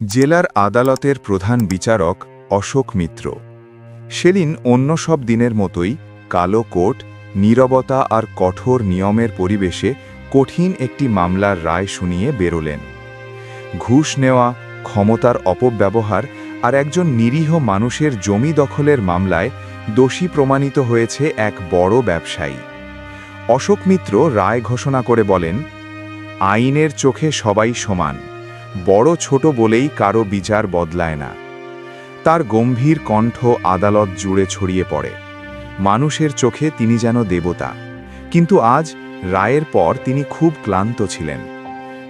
জেলার আদালতের প্রধান বিচারক অশোক মিত্র। সেদিন অন্য সব দিনের মতোই কালো কোট, নীরবতা আর কঠোর নিয়মের পরিবেশে কঠিন একটি মামলার রায় শুনিয়ে বেরোলেন। ঘুষ নেওয়া, ক্ষমতার অপব্যবহার আর একজন নিরীহ মানুষের জমি দখলের মামলায় দোষী প্রমাণিত হয়েছে এক বড় ব্যবসায়ী। অশোক মিত্র রায় ঘোষণা করে বলেন, আইনের চোখে সবাই সমান। বড় ছোট বলেই কারও বিচার বদলায় না। তার গম্ভীর কণ্ঠ আদালত জুড়ে ছড়িয়ে পড়ে। মানুষের চোখে তিনি যেন দেবতা। কিন্তু আজ রায়ের পর তিনি খুব ক্লান্ত ছিলেন।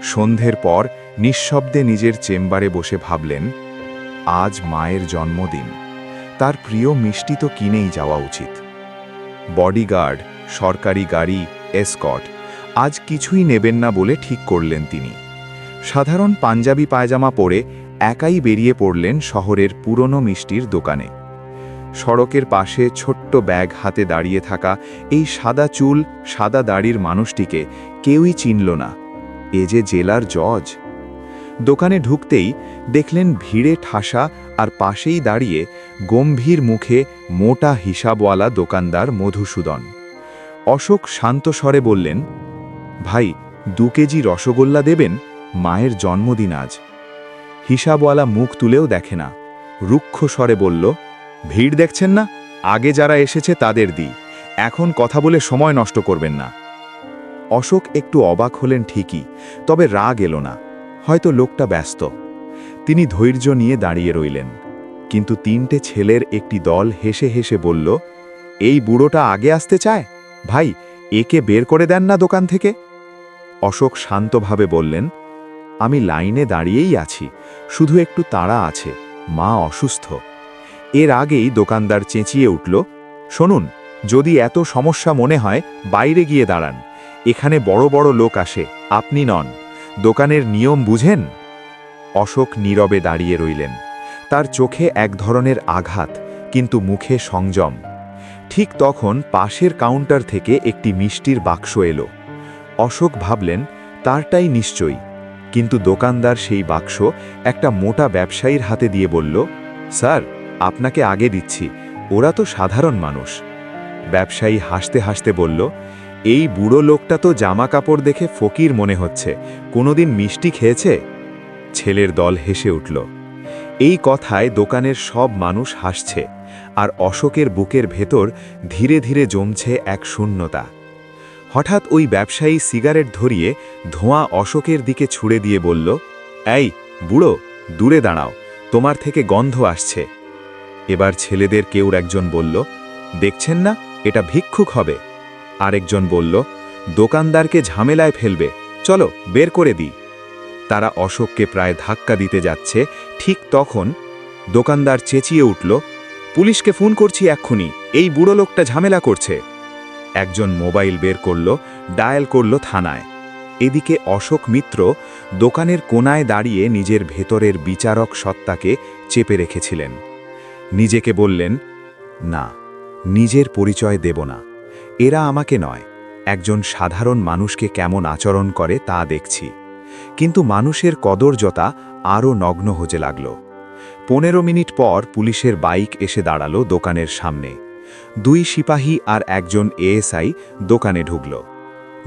সন্ধ্যের পর নিঃশব্দে নিজের চেম্বারে বসে ভাবলেন, আজ মায়ের জন্মদিন। তার প্রিয় মিষ্টি তো কিনেই যাওয়া উচিত। বডিগার্ড, সরকারি গাড়ি এসকট আজ কিছুই নেবেন না বলে ঠিক করলেন তিনি। সাধারণ পাঞ্জাবি পায়জামা পরে একাই বেরিয়ে পড়লেন শহরের পুরনো মিষ্টির দোকানে। সড়কের পাশে ছোট্ট ব্যাগ হাতে দাঁড়িয়ে থাকা এই সাদা চুল, সাদা দাড়ির মানুষটিকে কেউই চিনল না। এ যে জেলার জজ। দোকানে ঢুকতেই দেখলেন ভিড়ে ঠাসা আর পাশেই দাঁড়িয়ে গম্ভীর মুখে মোটা হিসাবওয়ালা দোকানদার মধুসূদন। অশোক শান্ত স্বরে বললেন, ভাই, দু কেজি রসগোল্লা দেবেন? মায়ের জন্মদিন আজ। হিসাবওয়ালা মুখ তুলেও দেখে না। রুক্ষ স্বরে বলল, ভিড় দেখছেন না? আগে যারা এসেছে তাদের দিই। এখন কথা বলে সময় নষ্ট করবেন না। অশোক একটু অবাক হলেন ঠিকই, তবে রাগ এলো না। হয়তো লোকটা ব্যস্ত। তিনি ধৈর্য নিয়ে দাঁড়িয়ে রইলেন। কিন্তু তিনটে ছেলের একটি দল হেসে হেসে বলল, এই বুড়োটা আগে আসতে চায়? ভাই, একে বের করে দেন না দোকান থেকে? অশোক শান্তভাবে বললেন আমি লাইনে দাঁড়িয়েই আছি, শুধু একটু তাড়া আছে, মা অসুস্থ। এর আগেই দোকানদার চেঁচিয়ে উঠল, শুনুন, যদি এত সমস্যা মনে হয়, বাইরে গিয়ে দাঁড়ান। এখানে বড় বড় লোক আসে, আপনি নন। দোকানের নিয়ম বুঝেন? অশোক নীরবে দাঁড়িয়ে রইলেন। তার চোখে এক ধরনের আঘাত, কিন্তু মুখে সংযম। ঠিক তখন পাশের কাউন্টার থেকে একটি মিষ্টির বাক্স এলো। অশোক ভাবলেন, তারটাই নিশ্চয়ই। কিন্তু দোকানদার সেই বাক্স একটা মোটা ব্যবসায়ীর হাতে দিয়ে বলল, স্যার, আপনাকে আগে দিচ্ছি, ওরা তো সাধারণ মানুষ। ব্যবসায়ী হাসতে হাসতে বলল, এই বুড়ো লোকটা তো জামা কাপড় দেখে ফকির মনে হচ্ছে, কোনোদিন মিষ্টি খেয়েছে? ছেলের দল হেসে উঠল, এই কথায় দোকানের সব মানুষ হাসছে, আর অশোকের বুকের ভেতর ধীরে ধীরে জমছে এক শূন্যতা। হঠাৎ ওই ব্যবসায়ী সিগারেট ধরিয়ে ধোঁয়া অশোকের দিকে ছুড়ে দিয়ে বলল, এই, বুড়ো, দূরে দাঁড়াও, তোমার থেকে গন্ধ আসছে। এবার ছেলেদের কেউ একজন বলল, দেখছেন না, এটা ভিক্ষুক হবে। আরেকজন বলল, দোকানদারকে ঝামেলায় ফেলবে, চলো, বের করে দিই। তারা অশোককে প্রায় ধাক্কা দিতে যাচ্ছে, ঠিক তখন দোকানদার চেঁচিয়ে উঠল, পুলিশকে ফোন করছি এক্ষুনি, এই বুড়ো লোকটা ঝামেলা করছে। একজন মোবাইল বের করল, ডায়াল করল থানায়। এদিকে অশোক মিত্র দোকানের কোনায় দাঁড়িয়ে নিজের ভেতরের বিচারক সত্তাকে চেপে রেখেছিলেন। নিজেকে বললেন, না, নিজের পরিচয় দেব না। এরা আমাকে নয়। একজন সাধারণ মানুষকে কেমন আচরণ করে তা দেখছি। কিন্তু মানুষের কদর্যতা আরও নগ্ন হতে লাগল। পনেরো মিনিট পর পুলিশের বাইক এসে দাঁড়াল দোকানের সামনে। দুই সিপাহী আর একজন এএসআই দোকানে ঢুকল।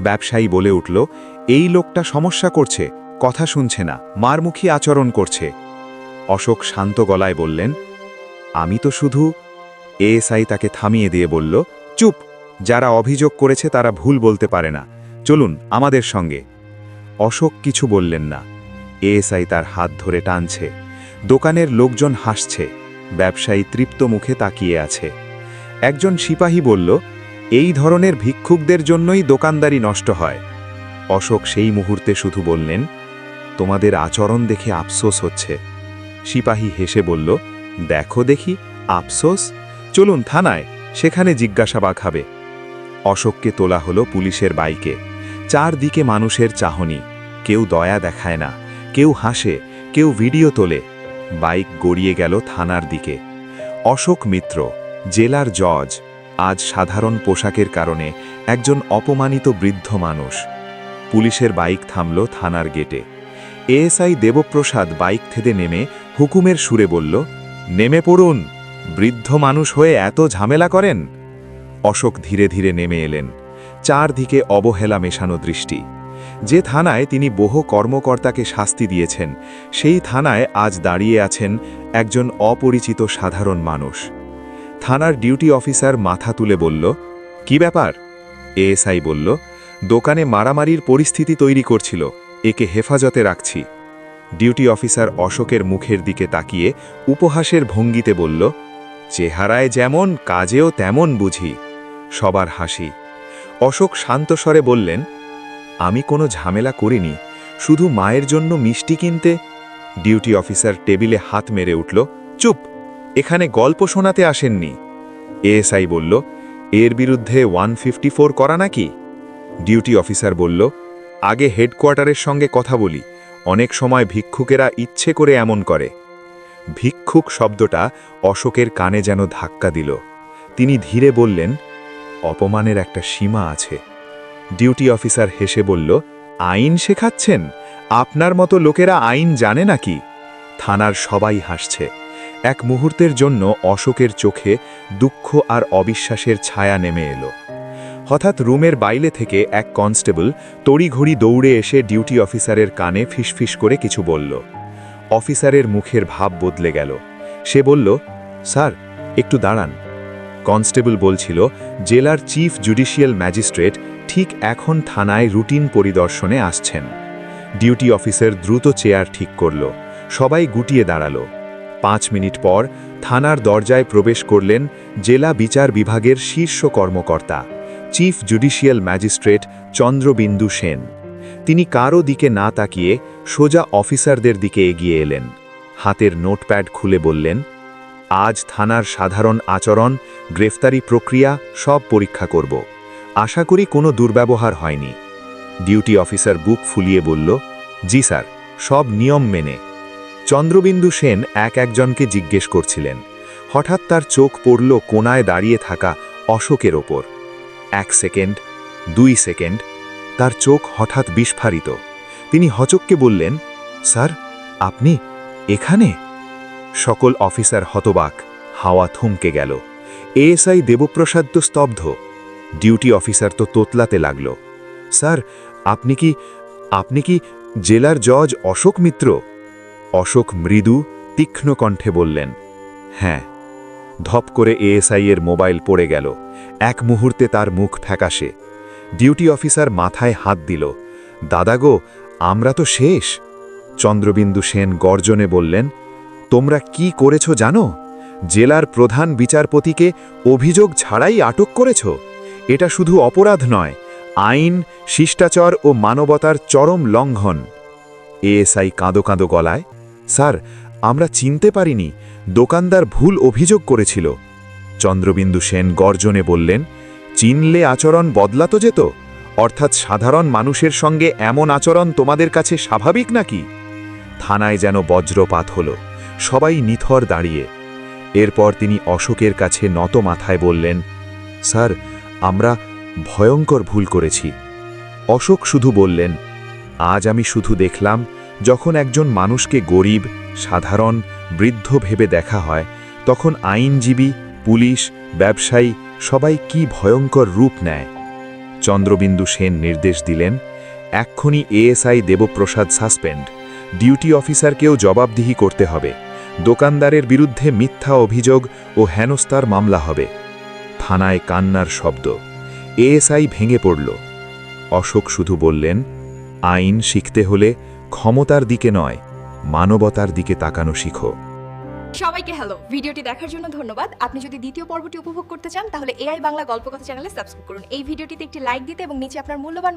ব্যবসায়ী বলে উঠল, এই লোকটা সমস্যা করছে, কথা শুনছে না, মারমুখী আচরণ করছে। অশোক শান্ত গলায় বললেন, আমি তো শুধু এএসআই তাকে থামিয়ে দিয়ে বলল, চুপ, যারা অভিযোগ করেছে তারা ভুল বলতে পারে না, চলুন আমাদের সঙ্গে। অশোক কিছু বললেন না। এএসআই তার হাত ধরে টানছে। দোকানের লোকজন হাসছে। ব্যবসায়ী তৃপ্ত মুখে তাকিয়ে আছে। একজন সিপাহী বলল, এই ধরনের ভিক্ষুকদের জন্যই দোকানদারি নষ্ট হয়। অশোক সেই মুহূর্তে শুধু বললেন, তোমাদের আচরণ দেখে আফসোস হচ্ছে। সিপাহী হেসে বলল, দেখো দেখি, আফসোস? চলুন থানায়, সেখানে জিজ্ঞাসাবাদ হবে। অশোককে তোলা হলো পুলিশের বাইকে। চারদিকে মানুষের চাহনি। কেউ দয়া দেখায় না, কেউ হাসে, কেউ ভিডিও তোলে। বাইক গড়িয়ে গেল থানার দিকে। অশোক মিত্র জেলার জজ, আজ সাধারণ পোশাকের কারণে একজন অপমানিত বৃদ্ধ মানুষ। পুলিশের বাইক থামল থানার গেটে। এএসআই দেবপ্রসাদ বাইক থেকে নেমে হুকুমের সুরে বলল, নেমে পড়ুন, বৃদ্ধ মানুষ হয়ে এত ঝামেলা করেন? অশোক ধীরে ধীরে নেমে এলেন। চারদিকে অবহেলা মেশানো দৃষ্টি। যে থানায় তিনি বহু কর্মকর্তাকে শাস্তি দিয়েছেন, সেই থানায় আজ দাঁড়িয়ে আছেন একজন অপরিচিত সাধারণ মানুষ। থানার ডিউটি অফিসার মাথা তুলে বলল, কি ব্যাপার? এএসআই বলল, দোকানে মারামারির পরিস্থিতি তৈরি করছিল, একে হেফাজতে রাখছি। ডিউটি অফিসার অশোকের মুখের দিকে তাকিয়ে উপহাসের ভঙ্গিতে বলল, চেহারায় যেমন, কাজেও তেমন বুঝি। সবার হাসি। অশোক শান্তস্বরে বললেন, আমি কোনো ঝামেলা করিনি, শুধু মায়ের জন্য মিষ্টি কিনতে। ডিউটি অফিসার টেবিলে হাত মেরে উঠল, চুপ! এখানে গল্প শোনাতে আসেননি। এএসআই বলল, এর বিরুদ্ধে ওয়ান করা নাকি? ডিউটি অফিসার বলল, আগে হেডকোয়ার্টারের সঙ্গে কথা বলি। অনেক সময় ভিক্ষুকেরা ইচ্ছে করে এমন করে। ভিক্ষুক শব্দটা অশোকের কানে যেন ধাক্কা দিল। তিনি ধীরে বললেন, অপমানের একটা সীমা আছে। ডিউটি অফিসার হেসে বলল, আইন শেখাচ্ছেন? আপনার মতো লোকেরা আইন জানে নাকি? থানার সবাই হাসছে। এক মুহূর্তের জন্য অশোকের চোখে দুঃখ আর অবিশ্বাসের ছায়া নেমে এলো। হঠাৎ রুমের বাইরে থেকে এক কনস্টেবল তড়িঘড়ি দৌড়ে এসে ডিউটি অফিসারের কানে ফিসফিস করে কিছু বলল। অফিসারের মুখের ভাব বদলে গেল। সে বলল, স্যার, একটু দাঁড়ান। কনস্টেবল বলছিল, জেলার চিফ জুডিশিয়াল ম্যাজিস্ট্রেট ঠিক এখন থানায় রুটিন পরিদর্শনে আসছেন। ডিউটি অফিসার দ্রুত চেয়ার ঠিক করল। সবাই গুটিয়ে দাঁড়াল। পাঁচ মিনিট পর থানার দরজায় প্রবেশ করলেন জেলা বিচার বিভাগের শীর্ষ কর্মকর্তা, chief judicial magistrate Chandrabindu Sen. তিনি কারও দিকে না তাকিয়ে সোজা অফিসারদের দিকে এগিয়ে এলেন। হাতের নোটপ্যাড খুলে বললেন, আজ থানার সাধারণ আচরণ, গ্রেফতারি প্রক্রিয়া সব পরীক্ষা করব। আশা করি কোনো দুর্ব্যবহার হয়নি। ডিউটি অফিসার বুক ফুলিয়ে বলল, জি স্যার, সব নিয়ম মেনে। চন্দ্রবিন্দু সেন এক একজনকে জিজ্ঞেস করছিলেন। হঠাৎ তার চোখ পড়ল কোনায় দাঁড়িয়ে থাকা অশোকের ওপর। এক সেকেন্ড, দুই সেকেন্ড, তার চোখ হঠাৎ বিস্ফারিত। তিনি হচককে বললেন, স্যার, আপনি এখানে? সকল অফিসার হতবাক, হাওয়া থমকে গেল। এএসআই দেবপ্রসাদ তো স্তব্ধ। ডিউটি অফিসার তো তোতলাতে লাগল। স্যার, আপনি কি আপনি কি জেলার জজ অশোক মিত্র? অশোক মৃদু তীক্ষ্ণ কণ্ঠে বললেন হ্যাঁ ধপ করে এএসআই এর মোবাইল পড়ে গেল। এক মুহূর্তে তার মুখ ফ্যাকাশে। ডিউটি অফিসার মাথায় হাত দিল দাদাগো আমরা তো শেষ। চন্দ্রবিন্দু সেন গর্জনে বললেন, তোমরা কি করেছ জানো? জেলার প্রধান বিচারপতিকে অভিযোগ ছাড়াই আটক করেছ? এটা শুধু অপরাধ নয়, আইন, শিষ্টাচার ও মানবতার চরম লঙ্ঘন। এএসআই কাঁদো কাঁদো গলায় স্যার, আমরা চিনতে পারিনি, দোকানদার ভুল অভিযোগ করেছিল। চন্দ্রবিন্দু সেন গর্জনে বললেন, চিনলে আচরণ বদলাতো যেত? অর্থাৎ সাধারণ মানুষের সঙ্গে এমন আচরণ তোমাদের কাছে স্বাভাবিক নাকি? থানায় যেন বজ্রপাত হল, সবাই নিথর দাঁড়িয়ে। এরপর তিনি অশোকের কাছে নত মাথায় বললেন, স্যার, আমরা ভয়ঙ্কর ভুল করেছি। অশোক শুধু বললেন, আজ আমি শুধু দেখলাম যখন একজন মানুষকে গরিব, সাধারণ, বৃদ্ধ ভেবে দেখা হয়, তখন আইনজীবী, পুলিশ, ব্যবসায়ী সবাই কি ভয়ঙ্কর রূপ নেয়। চন্দ্রবিন্দু সেন নির্দেশ দিলেন, এক্ষুনি এএসআই দেবপ্রসাদ সাসপেন্ড। ডিউটি অফিসারকেও জবাবদিহি করতে হবে। দোকানদারের বিরুদ্ধে মিথ্যা অভিযোগ ও হেনস্তার মামলা হবে। থানায় কান্নার শব্দ। এএসআই ভেঙে পড়ল। অশোক শুধু বললেন, আইন শিখতে হলে ক্ষমতার দিকে নয়, মানবতার দিকে তাকানো শিখো। সবাইকে হ্যালো ভিডিওটি দেখার জন্য ধন্যবাদ। আপনি যদি দ্বিতীয় পর্বটি উপভোগ করতে চান, তাহলে এআই বাংলা গল্পকথা চ্যানেলে সাবস্ক্রাইব করুন। এই ভিডিওটিতে একটি লাইক দিতে এবং নিচে আপনার মূল্যবান